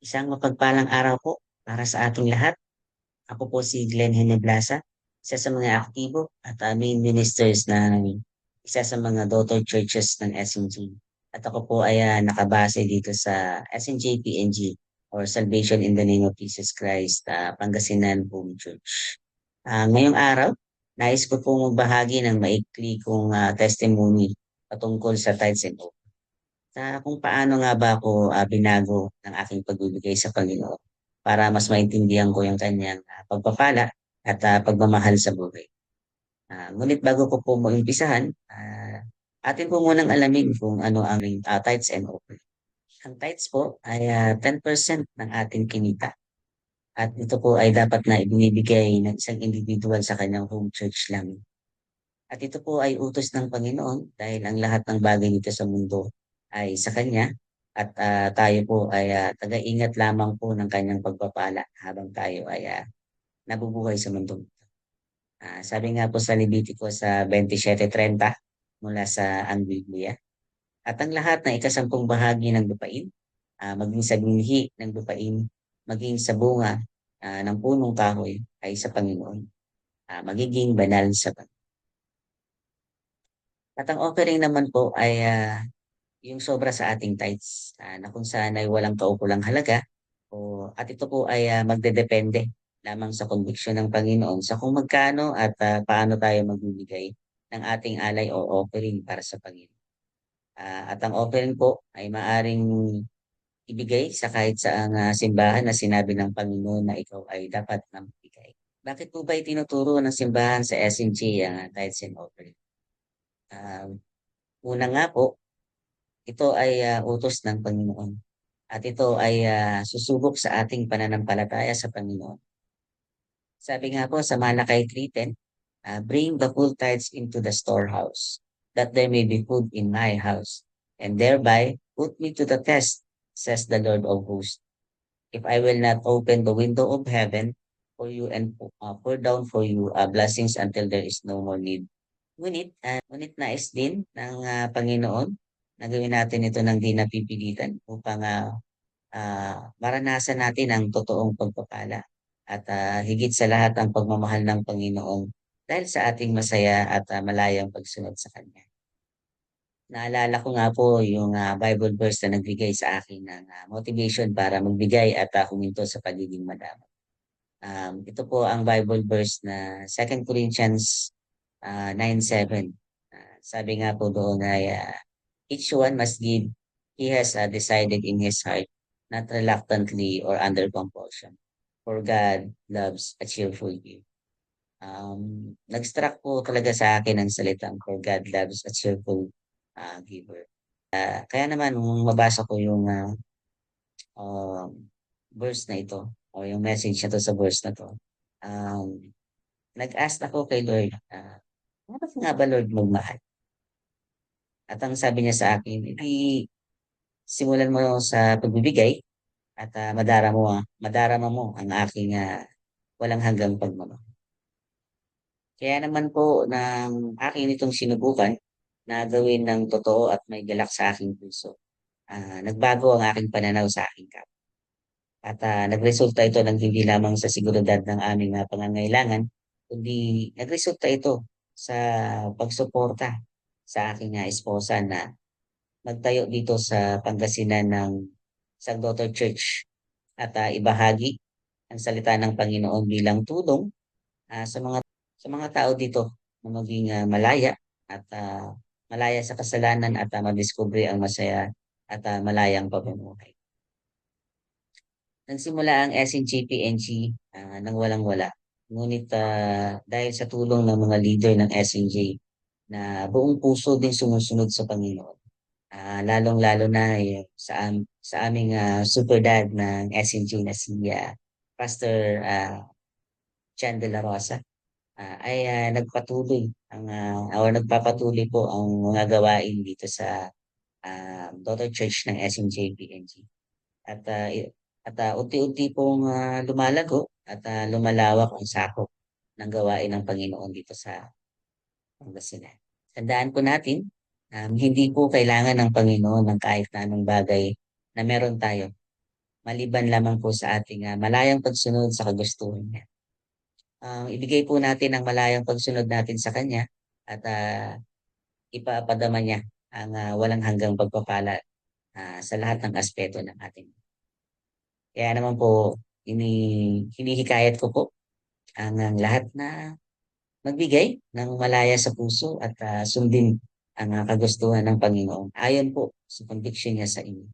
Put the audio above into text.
Isang mapagpalang araw po para sa ating lahat. Ako po si Glenn Heneblasa, isa sa mga aktibo at uh, main ministers ng isa sa mga daughter churches ng SNG. At ako po ay uh, nakabase dito sa SNJ PNG or Salvation in the Name of Jesus Christ, uh, Pangasinan Home Church. Uh, ngayong araw, nais ko po magbahagi ng maikli kong uh, testimony patungkol sa tithes and offerings sa kung paano nga ba ako uh, binago ng aking pagbibigay sa Panginoon para mas maintindihan ko yung kanyang uh, pagpapala at uh, pagmamahal sa buhay. Uh, ngunit bago ko po maumpisahan, uh, atin po munang alamin kung ano ang uh, tithes and offering. Ang tithes po ay uh, 10% ng ating kinita. At ito po ay dapat na ibinibigay ng isang individual sa kanyang home church lang. At ito po ay utos ng Panginoon dahil ang lahat ng bagay nito sa mundo ay sa Kanya at uh, tayo po ay uh, taga-ingat lamang po ng Kanyang pagpapala habang tayo ay uh, nabubuhay sa mundo. Uh, sabi nga po sa Levitico sa 27.30 mula sa ang Biblia. At ang lahat ng ikasampung bahagi ng lupain, uh, maging sa binhi ng lupain, maging sa bunga uh, ng punong kahoy ay sa Panginoon. Uh, magiging banal sa Panginoon. At ang offering naman po ay uh, yung sobra sa ating tithes uh, na kung saan ay walang kaukulang halaga o at ito po ay uh, magdedepende lamang sa conviction ng Panginoon sa kung magkano at uh, paano tayo magbibigay ng ating alay o offering para sa Panginoon. Uh, at ang offering po ay maaring ibigay sa kahit saang uh, simbahan na sinabi ng Panginoon na ikaw ay dapat nang bigay. Bakit po ba itinuturo ng simbahan sa SNG ang uh, tithes and offering? Uh, una nga po, ito ay uh, utos ng Panginoon. At ito ay uh, susubok sa ating pananampalataya sa Panginoon. Sabi nga po sa Malakay 3.10, uh, Bring the full tithes into the storehouse, that there may be food in my house, and thereby put me to the test, says the Lord of hosts. If I will not open the window of heaven for you and uh, pour down for you uh, blessings until there is no more need. Ngunit, uh, ngunit nais din ng uh, Panginoon na gawin natin ito ng di napipilitan upang uh, maranasan natin ang totoong pagpapala at uh, higit sa lahat ang pagmamahal ng Panginoon dahil sa ating masaya at uh, malayang pagsunod sa Kanya. Naalala ko nga po yung uh, Bible verse na nagbigay sa akin ng uh, motivation para magbigay at uh, huminto sa pagiging madama. Um, ito po ang Bible verse na 2 Corinthians uh, 9.7. Uh, sabi nga po doon ay uh, each one must give he has uh, decided in his heart, not reluctantly or under compulsion. For God loves a cheerful giver. Um, nag-struck po talaga sa akin ang salitang for God loves a cheerful uh, giver. Uh, kaya naman, nung mabasa ko yung uh, um, verse na ito, o yung message na to sa verse na to, um, nag-ask ako kay Lord, uh, ano nga ba Lord mong mahal? At ang sabi niya sa akin, "Edi simulan mo sa pagbibigay at uh, madarama mo, madarama mo ang aking uh, walang hanggang pagmamahal." Kaya naman po ng akin itong sinubukan na gawin ng totoo at may galak sa aking puso. Uh, nagbago ang aking pananaw sa aking kapwa. At uh, nagresulta ito ng hindi lamang sa seguridad ng aming uh, pangangailangan, kundi nagresulta ito sa pagsuporta sa aking uh, esposa na magtayo dito sa Pangasinan ng Isang Daughter Church at uh, ibahagi ang salita ng Panginoon bilang tulong uh, sa mga sa mga tao dito na maging uh, malaya at uh, malaya sa kasalanan at uh, madiskubre ang masaya at uh, malayang pamumuhay. Nagsimula ang SNJPNG uh, nang walang-wala. Ngunit uh, dahil sa tulong ng mga leader ng SNJ, na buong puso din sumusunod sa Panginoon. Uh, lalong-lalo na eh, sa, sa aming uh, super dad ng SNG na si uh, Pastor uh, Chan de la Rosa uh, ay uh, nagpatuloy ang uh, or nagpapatuloy po ang mga gawain dito sa uh, daughter church ng SNJ PNG. At uh, at uh, unti-unti pong uh, lumalago at uh, lumalawak ang sakop ng gawain ng Panginoon dito sa Pangasinan. Tandaan po natin, um, hindi po kailangan ng Panginoon ng kahit anong bagay na meron tayo. maliban lamang po sa ating ah, malayang pagsunod sa kagustuhan niya. Um, ibigay po natin ang malayang pagsunod natin sa Kanya at ah, ipapadama niya ang ah, walang hanggang pagpapala ah, sa lahat ng aspeto ng ating. Kaya naman po, ini, hinihikayat ko po ang, ang lahat na magbigay ng malaya sa puso at uh, sundin ang uh, kagustuhan ng Panginoon ayon po sa conviction niya sa inyo.